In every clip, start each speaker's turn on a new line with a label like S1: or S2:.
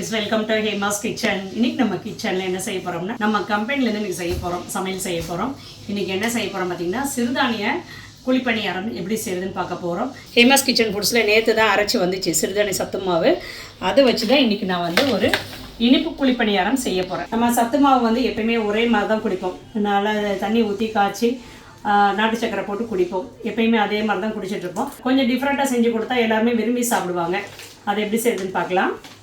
S1: Friends welcome to Hema's kitchen இன்னைக்கு நம்ம கிச்சனில் என்ன செய்ய போகிறோம்னா நம்ம கம்பெனிலேருந்து இன்னைக்கு செய்ய போகிறோம் சமையல் செய்ய போகிறோம் இன்னைக்கு என்ன செய்ய போகிறோம் பார்த்தீங்கன்னா சிறுதானிய குழிப்பணியாரம் எப்படி செய்யுதுன்னு பார்க்க போகிறோம் ஹேமாஸ் கிச்சன் ஃபுட்ஸில் நேற்று தான் அரைச்சி வந்துச்சு சிறுதானி சத்து மாவு. அதை வச்சு தான் இன்றைக்கி நான் வந்து ஒரு இனிப்பு குழிப்பணியாரம் செய்ய போகிறேன் நம்ம சத்து மாவு வந்து எப்பயுமே ஒரே மாதிரி தான் குடிப்போம். நல்லா தண்ணி ஊற்றி காய்ச்சி நாட்டு சக்கரை போட்டு குடிப்போம். எப்பயுமே அதே மாதிரி தான் குடிச்சிட்ருப்போம் கொஞ்சம் டிஃப்ரெண்ட்டாக செஞ்சு கொடுத்தா எல்லாருமே விரும்பி சாப்பிடுவாங்க. அதை எப்படி செய்யுதுன்னு பார்க்கலாம்.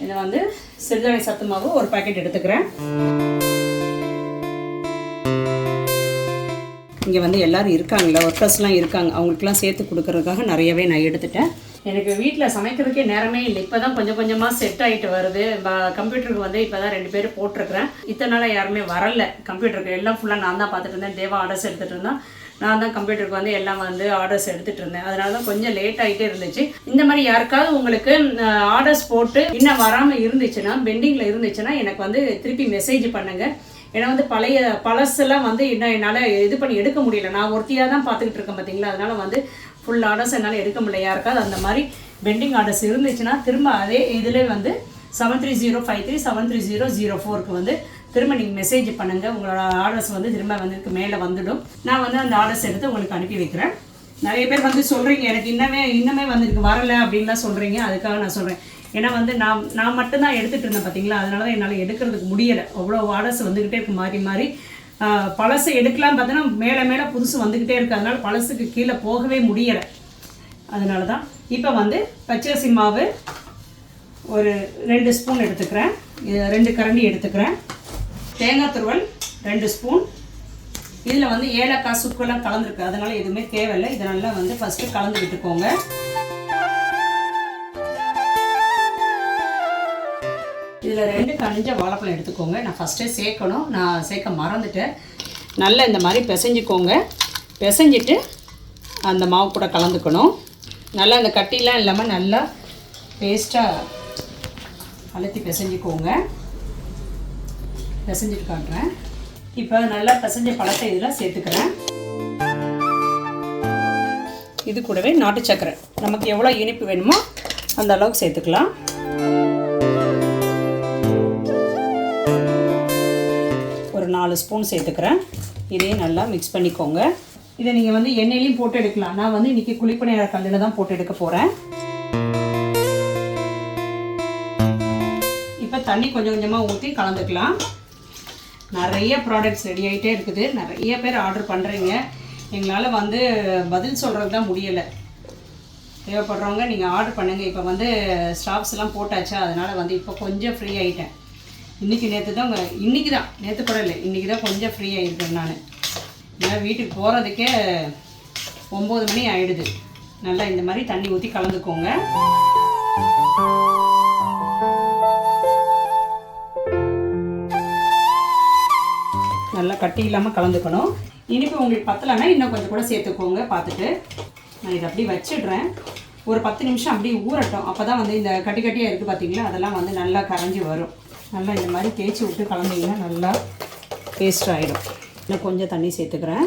S1: இதை வந்து சிறுதானிய சத்து மாவு ஒரு பாக்கெட் எடுத்துக்கிறேன். இங்கே வந்து எல்லோரும் இருக்காங்களா ஒர்க்கர்ஸ்லாம் இருக்காங்க. அவங்களுக்குலாம் சேர்த்து கொடுக்கறதுக்காக நிறையவே நான் எடுத்துட்டேன். எனக்கு வீட்டில் சமைக்கிறதுக்கே நேரமே இல்லை. இப்போ தான் கொஞ்சம் கொஞ்சமாக செட் ஆகிட்டு வருது. ப- கம்ப்யூட்டருக்கு வந்து இப்போ தான் ரெண்டு பேரும் போட்டிருக்கிறேன். இத்தனை நாளாக யாருமே வரல. கம்ப்யூட்டருக்கு எல்லாம் ஃபுல்லாக நான் தான் பார்த்துட்டு இருந்தேன். தேவா ஆர்டர்ஸ் எடுத்துகிட்டு இருந்தேன். நான் தான் கம்ப்யூட்டருக்கு வந்து எல்லாம் வந்து ஆர்டர்ஸ் எடுத்துகிட்டு இருந்தேன். அதனால தான் கொஞ்சம் லேட் ஆகிட்டே இருந்துச்சு. இந்த மாதிரி யாருக்காவது உங்களுக்கு ஆர்டர்ஸ் போட்டு இன்னும் வராமல் இருந்துச்சுன்னா பெண்டிங்கில் இருந்துச்சுன்னா எனக்கு வந்து திருப்பி மெசேஜ் பண்ணுங்கள் ஏன்னா வந்து பழைய பழசெல்லாம் வந்து இன்னும் என்னால் இது பண்ணி எடுக்க முடியல. நான் ஒருத்தியாக தான் பார்த்துக்கிட்டு இருக்கேன் பார்த்தீங்களா அதனால வந்து ஃபுல் ஆர்டர்ஸ் என்னால் எடுக்க முடியல. யாருக்காவது அந்த மாதிரி பெண்டிங் ஆர்டர்ஸ் இருந்துச்சுன்னா திரும்ப அதே இதிலே வந்து seven three zero five three seven three zero zero ஃபோருக்கு வந்து திரும்ப நீங்கள் மெசேஜ் பண்ணுங்கள் உங்களோட ஆர்டர்ஸ் வந்து திரும்ப வந்து மேலே வந்துடும். நான் வந்து அந்த ஆர்டர்ஸ் எடுத்து உங்களுக்கு அனுப்பி வைக்கிறேன். நிறைய பேர் வந்து சொல்கிறீங்க எனக்கு இன்னமே இன்னமே வந்துருக்கு வரல அப்படின்லாம் சொல்கிறீங்க அதுக்காக நான் சொல்கிறேன் ஏன்னா வந்து நான் நான் மட்டும்தான் எடுத்துகிட்டு இருந்தேன் பார்த்தீங்களா அதனால தான் என்னால் எடுக்கிறதுக்கு முடியலை. அவ்வளோ ஆர்டர்ஸ் வந்துக்கிட்டே இருக்கு மாறி மாறி. பழசு எடுக்கலாம் பார்த்தீங்கன்னா மேலே மேலே புதுசு வந்துக்கிட்டே இருக்குது அதனால் பழசுக்கு கீழே போகவே முடியலை. அதனால தான் இப்போ வந்து பச்சரிசி மாவு ஒரு ரெண்டு ஸ்பூன் எடுத்துக்கிறேன். ரெண்டு கரண்டி எடுத்துக்கிறேன். தேங்காய் துருவல் ரெண்டு ஸ்பூன். இதில் வந்து ஏலக்காய் சுக்கெல்லாம் கலந்துருக்கு. அதனால் எதுவுமே தேவையில்லை. இதை நல்லா வந்து ஃபஸ்ட்டு கலந்து விட்டுக்கோங்க. இதில் ரெண்டு கனிஞ்ச வாழைப்பழம் எடுத்துக்கோங்க. நான் ஃபஸ்ட்டே சேர்க்கணும். நான் சேர்க்க மறந்துட்டேன். நல்லா இந்த மாதிரி பிசைஞ்சிக்கோங்க. பிசைஞ்சிட்டு அந்த மாவு கூட கலந்துக்கணும். நல்லா அந்த கட்டிலாம் இல்லாமல் நல்லா பேஸ்ட்டாக அழுத்தி பிசைஞ்சிக்கோங்க. பிசைஞ்சிட்டு காட்டுறேன். இப்போ நல்லா பிசைஞ்ச பழத்தை இதில் சேர்த்துக்கிறேன். இது கூடவே நாட்டு சக்கரை. நமக்கு எவ்வளோ இனிப்பு வேணுமோ அந்த அளவுக்கு சேர்த்துக்கலாம். ஒரு நாலு ஸ்பூன் சேர்த்துக்கிறேன். இதையும் நல்லா மிக்ஸ் பண்ணிக்கோங்க. இதை நீங்கள் வந்து எண்ணெயிலையும் போட்டு எடுக்கலாம். நான் வந்து இன்றைக்கி குளிப்பணியார கல்லில் தான் போட்டு எடுக்க போகிறேன் இப்போ தண்ணி கொஞ்சம் கொஞ்சமாக ஊற்றி கலந்துக்கலாம். நிறைய ப்ராடக்ட்ஸ் ரெடி ஆகிட்டே இருக்குது. நிறைய பேர் ஆர்டர் பண்ணுறீங்க எங்களால் வந்து பதில் சொல்கிறது தான் முடியலை. தேவைப்படுறவங்க நீங்கள் ஆர்டர் பண்ணுங்கள் இப்போ வந்து ஸ்டாஃப்ஸ்லாம் எல்லாம் போட்டாச்சா? அதனால் வந்து இப்போ கொஞ்சம் ஃப்ரீ ஆகிட்டேன் இன்றைக்கி நேற்று தான் இன்றைக்கி தான். நேற்று கூட இல்லை. இன்றைக்கி தான் கொஞ்சம் ஃப்ரீ ஆகிருக்கேன் நான். ஏன்னா வீட்டுக்கு போகிறதுக்கே ஒம்பது மணி ஆகிடுது நல்லா இந்த மாதிரி தண்ணி ஊற்றி கலந்துக்கோங்க. கட்டி இல்லாமல் கலந்துக்கணும். இனிப்பு உங்களுக்கு பத்தலைன்னா இன்னும் கொஞ்சம் கூட சேர்த்துக்கோங்க பார்த்துட்டு. நான் இதை அப்படியே வச்சிடுறேன். ஒரு பத்து நிமிஷம் அப்படியே ஊறட்டும். அப்போ தான் வந்து இந்த கட்டி கட்டியாக இருக்குது பார்த்தீங்களா அதெல்லாம் வந்து நல்லா கரைஞ்சி வரும். நல்லா இந்த மாதிரி தேய்ச்சி விட்டு கலந்தீங்கன்னா நல்லா பேஸ்ட் ஆகிடும் இன்னும் கொஞ்சம் தண்ணி சேர்த்துக்கிறேன்.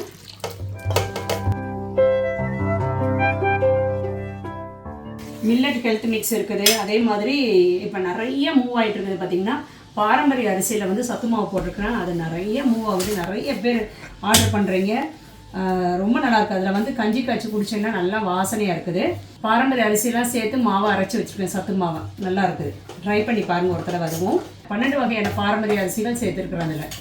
S1: மில்லட் ஹெல்த் மிக்ஸ் இருக்குது. அதே மாதிரி இப்போ நிறைய மூவ் ஆகிட்டு இருக்குது பார்த்தீங்கன்னா பாரம்பரிய அரிசியில் வந்து சத்து மாவு போட்டிருக்கிறேன். அது நிறைய மூவ் ஆகுது. நிறைய பேர் ஆர்டர் பண்ணுறீங்க ரொம்ப நல்லா இருக்குது அதில் வந்து கஞ்சி காய்ச்சி குடிச்சீங்கன்னா நல்லா வாசனையாக இருக்குது. பாரம்பரிய அரிசியெல்லாம் சேர்த்து மாவை அரைச்சி வச்சுருக்கேன் சத்து மாவை. நல்லா இருக்குது. ட்ரை பண்ணி பாருங்கள் ஒரு தடவை அதுவும். பன்னெண்டு வகையான பாரம்பரிய அரிசிகள் சேர்த்துருக்குறேன் அதில்.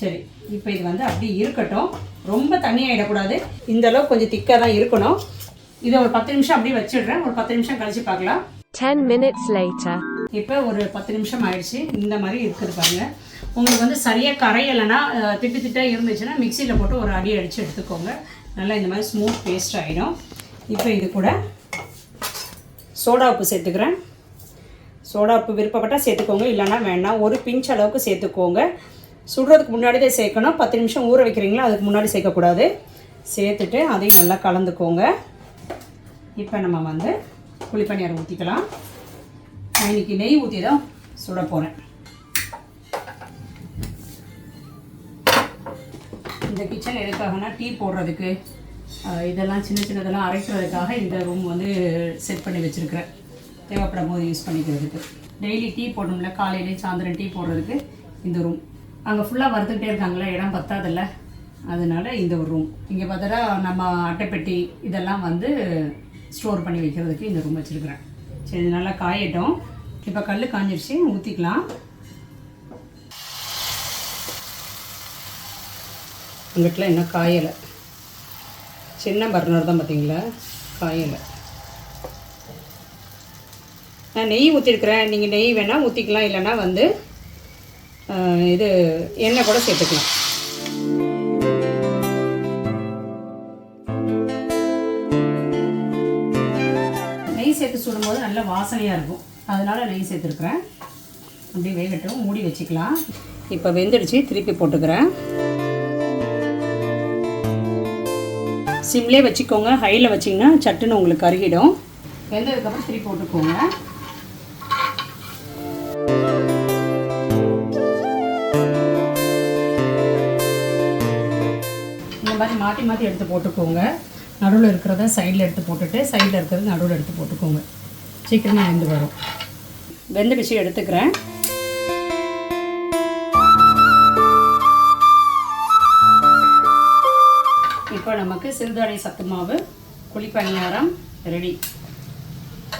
S1: சரி இப்போ இது வந்து அப்படி இருக்கட்டும். ரொம்ப தண்ணியாகிடக்கூடாது இந்த அளவுக்கு கொஞ்சம் திக்காக தான் இருக்கணும். இதை ஒரு பத்து நிமிஷம் அப்படியே வச்சிடுறேன். ஒரு பத்து நிமிஷம் கழிச்சு பார்க்கலாம்.
S2: 10 minutes later.
S1: இப்போ ஒரு பத்து நிமிஷம் ஆயிடுச்சு. இந்த மாதிரி இருக்குது உங்களுக்கு வந்து சரியாக கரையலைன்னா திட்டு திட்டாக இருந்துச்சுன்னா மிக்சியில் போட்டு ஒரு அடி அடித்து எடுத்துக்கோங்க. நல்லா இந்த மாதிரி ஸ்மூத் பேஸ்ட் ஆகிடும் இப்போ இது கூட சோடா உப்பு சேர்த்துக்கிறேன். சோடா உப்பு விருப்பப்பட்டால் சேர்த்துக்கோங்க இல்லைன்னா வேண்டாம். ஒரு பிஞ்ச் அளவுக்கு சேர்த்துக்கோங்க. சுடுறதுக்கு முன்னாடி தான் சேர்க்கணும். பத்து நிமிஷம் ஊற வைக்கிறீங்களா அதுக்கு முன்னாடி சேர்க்கக்கூடாது. சேர்த்துட்டு அதையும் நல்லா கலந்துக்கோங்க. இப்போ நம்ம வந்து குழிப்பணியாரம் ஊற்றிக்கலாம் நான் இன்னைக்கு நெய் ஊற்றி தான் சுட போகிறேன் இந்த கிச்சன் எதுக்காகனா டீ போடுறதுக்கு இதெல்லாம் சின்ன சின்னதெல்லாம் அரைக்கிறதுக்காக இந்த ரூம் வந்து செட் பண்ணி வச்சுருக்கிறேன். தேவைப்படும் போது யூஸ் பண்ணிக்கிறதுக்கு. டெய்லி டீ போடணும்ல காலையிலேயும் சாயந்தரம் டீ போடுறதுக்கு இந்த ரூம் அங்கே ஃபுல்லாக வறுத்துக்கிட்டே இருக்காங்களே இடம் பத்தாதில்ல. அதனால இந்த ஒரு ரூம் இங்கே பார்த்தா நம்ம அட்டைப்பெட்டி இதெல்லாம் வந்து ஸ்டோர் பண்ணி வைக்கிறதுக்கு இந்த ரூம் வச்சுருக்குறேன். சரி இது நல்லா காயட்டும். இப்போ கல் காஞ்சிருச்சு ஊற்றிக்கலாம் உங்கள்கிட்ட இன்னும் காயலை? சின்ன பர்னர் தான் பார்த்தீங்களா? காயலை. நான் நெய் ஊற்றிருக்கிறேன் நீங்கள் நெய் வேணால் ஊற்றிக்கலாம் இல்லைன்னா வந்து இது எண்ணெய் கூட சேர்த்துக்கலாம். நெய் சேர்த்து சுடும்போது நல்ல வாசனையாக இருக்கும். அதனால நெய் சேர்த்துருக்குறேன். அப்படியே வேகட்டும் மூடி வச்சுக்கலாம். இப்போ வெந்துடுச்சு திருப்பி போட்டுக்கிறேன். சிம்லே வச்சுக்கோங்க ஹையில் வச்சிங்கன்னா சட்டுன்னு உங்களுக்கு கருகிடும் வெந்ததுக்கப்புறம் திருப்பி போட்டுக்கோங்க. இந்த மாதிரி மாற்றி மாற்றி எடுத்து போட்டுக்கோங்க. நடுவில் இருக்கிறத சைடில் எடுத்து போட்டுட்டு சைடில் இருக்கிறது நடுவில் எடுத்து போட்டுக்கோங்க. சீக்கிரமாக வெந்து வரும். வெந்துடுச்சு எடுத்துக்கிறேன். இப்போ நமக்கு சிறுதானிய சத்து மாவு குழி பணியாரம் ரெடி.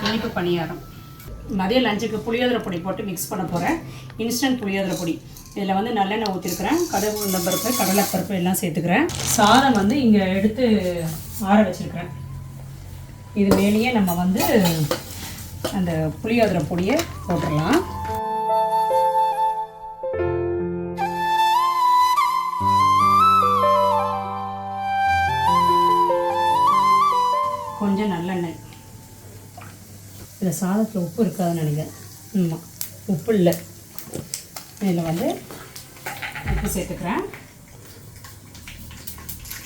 S1: இனிப்பு பணியாரம். மதிய லஞ்சுக்கு புளியோதரை பொடி போட்டு மிக்ஸ் பண்ண போகிறேன் இன்ஸ்டன்ட் புளியோதரை பொடி. இதில் வந்து நல்லெண்ணெய் ஊற்றிருக்கிறேன் கடவு உளுந்த பருப்பு கடலைப்பருப்பு எல்லாம் சேர்த்துக்கிறேன். சாதம் வந்து இங்கே எடுத்து ஆற வச்சுருக்கிறேன். இது மேலேயே நம்ம வந்து அந்த புளியோதரை பொடியை போட்டுடலாம். கொஞ்சம் நல்லெண்ணெய். இந்த சாதத்தில் உப்பு இருக்காதுன்னு நினைக்கிறேன். ஆமாம் உப்பு இல்லை. இதில் வந்து உப்பு சேர்த்துக்கிறேன்.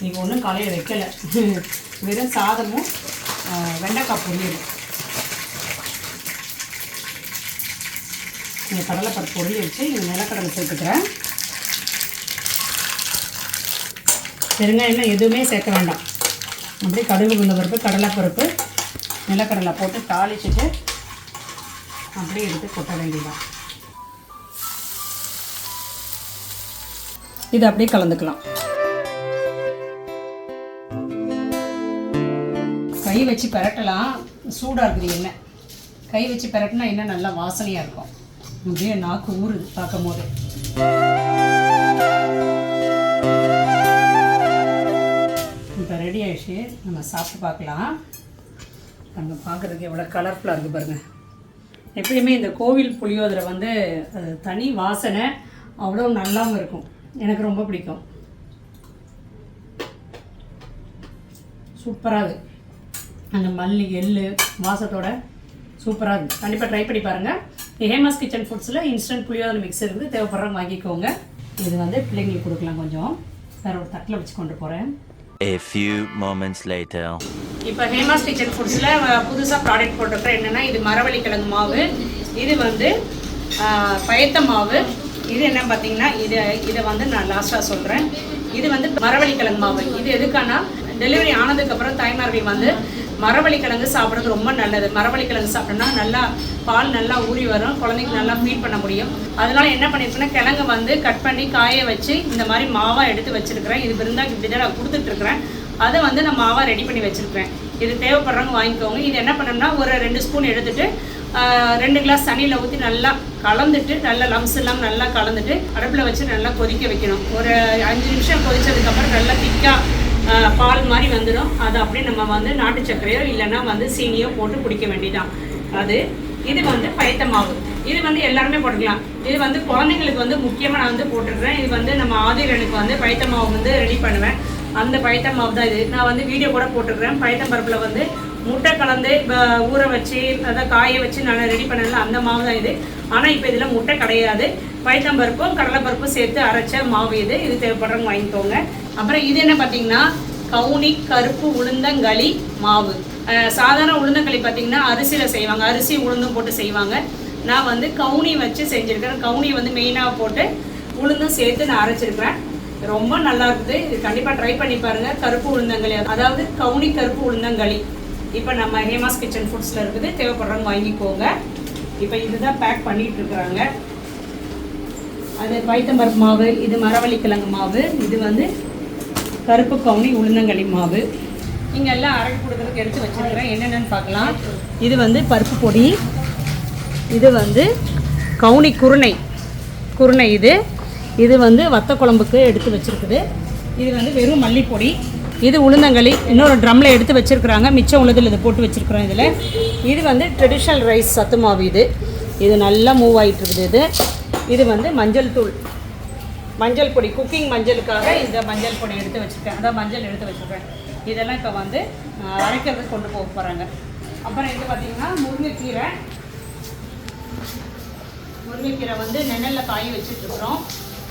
S1: நீங்கள் ஒன்றும் காலையில் வைக்கலை. வெறும் சாதமும் வெண்டைக்காய் பொரியலும் இந்த கடலைப்பருப்பு பொரியல் வச்சு இந்த நிலக்கடலை சேர்த்துக்கிறேன். பெருங்காயம்லாம் எதுவுமே சேர்க்க வேண்டாம். அப்படியே கடுகு உளுந்த பருப்பு கடலைப்பருப்பு நிலக்கடலை போட்டு தாளிச்சிட்டு அப்படியே எடுத்து கொட்ட வேண்டியதான் இது அப்படியே கலந்துக்கலாம். கை வச்சு பெரட்டலாம். சூடாக இருக்குது எண்ணெய். கை வச்சு பெரட்டினா எண்ணெய் நல்லா வாசனையாக இருக்கும். அப்படியே நாக்கு ஊறுது பார்க்கும் போதே இப்போ ரெடி ஆயிடுச்சு. நம்ம சாப்பிட்டு பார்க்கலாம். நம்ம பார்க்குறதுக்கு எவ்வளோ கலர்ஃபுல்லாக இருக்குது பாருங்கள் எப்பயுமே இந்த கோவில் புளியோதரை வந்து அது தனி வாசனை அவ்வளோ நல்லாவும் இருக்கும். எனக்கு ரொம்ப பிடிக்கும். சூப்பராக இருக்குது அந்த மல்லி எள்ளு வாசத்தோட சூப்பராக இருக்குது கண்டிப்பாக ட்ரை பண்ணி பாருங்கள் ஹேமாஸ் கிச்சன் ஃபுட்ஸில் இன்ஸ்டன்ட் புளியோதரை மிக்ஸ் இருக்குது தேவைப்படுறவங்க வாங்கிக்கோங்க. இது வந்து பிள்ளைங்களுக்கு கொடுக்கலாம் கொஞ்சம். வேறு ஒரு தட்டில் வச்சு கொண்டு போகிறேன்
S3: A few moments later.
S1: இப்போ ஹேமாஸ் கிச்சன் ஃபுட்ஸில் புதுசாக ப்ராடக்ட் போட்டிருக்கிறேன். என்னென்னா இது மரவள்ளி கிழங்கு மாவு இது வந்து பயத்த மாவு. இது என்ன பார்த்தீங்கன்னா இது இதை வந்து நான் லாஸ்ட்டாக சொல்கிறேன் இது வந்து மரவள்ளி கிழங்கு மாவு. இது எதுக்கானா டெலிவரி ஆனதுக்கப்புறம் தாய்மார்கள் வந்து மரவள்ளி கிழங்கு சாப்பிட்றது ரொம்ப நல்லது. மரவள்ளி கிழங்கு சாப்பிட்டோம்னா நல்லா பால் நல்லா ஊறி வரும். குழந்தைக்கு நல்லா ஃபீட் பண்ண முடியும். அதனால என்ன பண்ணியிருக்கேன்னா கிழங்கு வந்து கட் பண்ணி காய வச்சு இந்த மாதிரி மாவாக எடுத்து வச்சுருக்கிறேன். இது விருந்தாக்கு இப்படி தான் நான் கொடுத்துட்ருக்குறேன். அதை வந்து நான் மாவாக ரெடி பண்ணி வச்சுருக்கேன் இது தேவைப்படுறவங்க வாங்கிக்கோங்க. இது என்ன பண்ணணும்னா ஒரு ரெண்டு ஸ்பூன் எடுத்துட்டு ரெண்டு கிளாஸ் தண்ணியில் ஊற்றி நல்லா கலந்துட்டு நல்லா லம்ஸ் எல்லாம் நல்லா கலந்துட்டு அடுப்பில் வச்சு நல்லா கொதிக்க வைக்கணும். ஒரு அஞ்சு நிமிஷம் கொதிச்சதுக்கப்புறம் நல்லா திக்காக பால் மாதிரி வந்துடும் அது அப்படியே நம்ம வந்து நாட்டு சர்க்கரையோ இல்லைன்னா வந்து சீனியோ போட்டு குடிக்க வேண்டியதான் அது இது வந்து பயத்த மாவு. இது வந்து எல்லாருமே போட்டுக்கலாம். இது வந்து குழந்தைங்களுக்கு வந்து முக்கியமாக நான் வந்து போட்டுருக்கிறேன் இது வந்து நம்ம ஆதிரனுக்கு வந்து பயத்த மாவு வந்து ரெடி பண்ணுவேன். அந்த பயத்த மாவு தான் இது. நான் வந்து வீடியோ கூட போட்டிருக்கிறேன் பயத்தம் பருப்பில் வந்து முட்டை கலந்து ஊற வச்சு அதை காய வச்சு நான் ரெடி பண்ணல அந்த மாவு தான் இது. ஆனால் இப்போ இதில் முட்டை கிடையாது. பைத்தம்பருப்பும் கடலைப்பருப்பும் சேர்த்து அரைச்ச மாவு இது. இது தேவைப்படுறவங்க வாங்கிக்கோங்க. அப்புறம் இது என்ன பார்த்தீங்கன்னா கவுனி கருப்பு உளுந்தங்களி மாவு. சாதாரண உளுந்தங்களி பார்த்தீங்கன்னா அரிசியில் செய்வாங்க. அரிசி உளுந்தும் போட்டு செய்வாங்க. நான் வந்து கவுனி வச்சு செஞ்சுருக்கேன் கவுனி வந்து மெயினாக போட்டு உளுந்தும் சேர்த்து நான் அரைச்சிருக்கிறேன். ரொம்ப நல்லா இருக்குது. இது கண்டிப்பாக ட்ரை பண்ணி பாருங்க. கருப்பு உளுந்தங்களி. அதாவது கவுனி கருப்பு உளுந்தங்களி. இப்போ நம்ம ஹேமாஸ் கிச்சன் ஃபுட்ஸில் இருக்குது. தேவைப்படுறவங்க வாங்கிக்கோங்க. இப்போ இதுதான் பேக் பண்ணிகிட்டு இருக்கிறாங்க. அது பைத்தம்பருப்பு மாவு இது மரவள்ளிக்கிழங்கு மாவு இது வந்து கருப்பு கவுனி உளுந்தங்களி மாவு. இங்கே எல்லாம் அரைச்சி கொடுக்குறதுக்கு எடுத்து வச்சுருக்கிறேன். என்னென்னு பார்க்கலாம். இது வந்து பருப்பு பொடி இது வந்து கவுனி குருணை குருணை இது. இது வந்து வத்த குழம்புக்கு எடுத்து வச்சிருக்குது. இது வந்து வெறும் மல்லிப்பொடி. இது உளுந்தங்களி இன்னொரு ட்ரம்மில் எடுத்து வச்சுருக்குறாங்க. மிச்சம் உளுதில் இது போட்டு வச்சுருக்குறோம் இதில். இது வந்து ட்ரெடிஷ்னல் ரைஸ் சத்து மாவு இது. இது நல்லா மூவ் ஆகிட்டு இருக்குது இது. இது வந்து மஞ்சள் தூள். மஞ்சள் பொடி குக்கிங் மஞ்சளுக்காக இந்த மஞ்சள் பொடி எடுத்து வச்சுருக்கேன். அதான் மஞ்சள் எடுத்து வச்சுருக்கேன். இதெல்லாம் இப்போ வந்து அஹ், அரைக்கிறதுக்கு கொண்டு போக போகிறாங்க அப்புறம் இது பார்த்திங்கன்னா முருங்கைக்கீரை. முருங்கைக்கீரை வந்து நெனலில் காய வச்சுட்ருக்குறோம்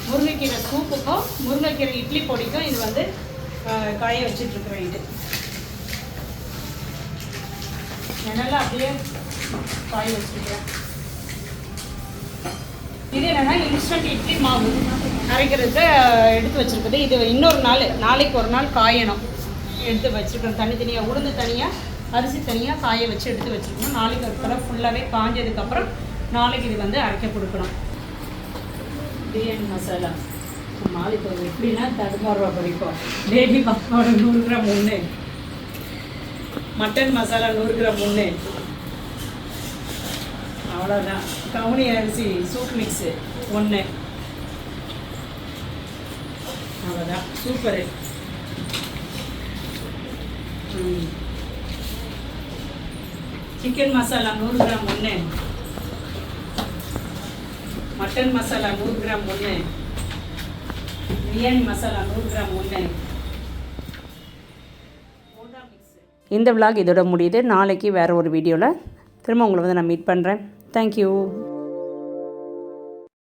S1: முருங்கைக்கீரை சூப்புக்கும் முருங்கைக்கீரை இட்லி பொடிக்கும் இது வந்து காய வச்சிட்ருக்குறேன் இது. நெனலில் அப்படியே காய வச்சுருக்கிறேன். இது என்னன்னா இன்ஸ்டன்ட் இட்லி மாவு. அரைக்கிறது எடுத்து வச்சிருக்குது இது இன்னொரு நாள் நாளைக்கு ஒரு நாள் காயணும். எடுத்து வச்சிருக்கணும். தனித்தனியாக உளுந்து தனியாக அரிசி தனியாக காய வச்சு எடுத்து வச்சிருக்கணும். நாளைக்கு ஒரு தடவை ஃபுல்லாகவே காஞ்சதுக்கப்புறம் நாளைக்கு இது வந்து அரைக்க கொடுக்கணும். பிரியாணி மசாலா. நாளைக்கு ஒரு எப்படின்னா தடுமாறுவா பிடிக்கும் பேபி மசாலா நூறு கிராம் ஒன்று மட்டன் மசாலா நூறு கிராம் ஒன்று அவ்வளோதான் கவுனி அரிசி சூப் மிக்ஸு ஒன்று அவ்வளோதான் சூப்பரு சிக்கன் மசாலா நூறு கிராம் ஒன்று மட்டன் மசாலா நூறு கிராம் ஒன்று பிரியாணி மசாலா நூறு கிராம் ஒன்று இந்த விலாக் இதோட முடியுது. நாளைக்கு வேறு ஒரு வீடியோவில் திரும்ப உங்களை வந்து நான் மீட் பண்ணுறேன் தேங்க்யூ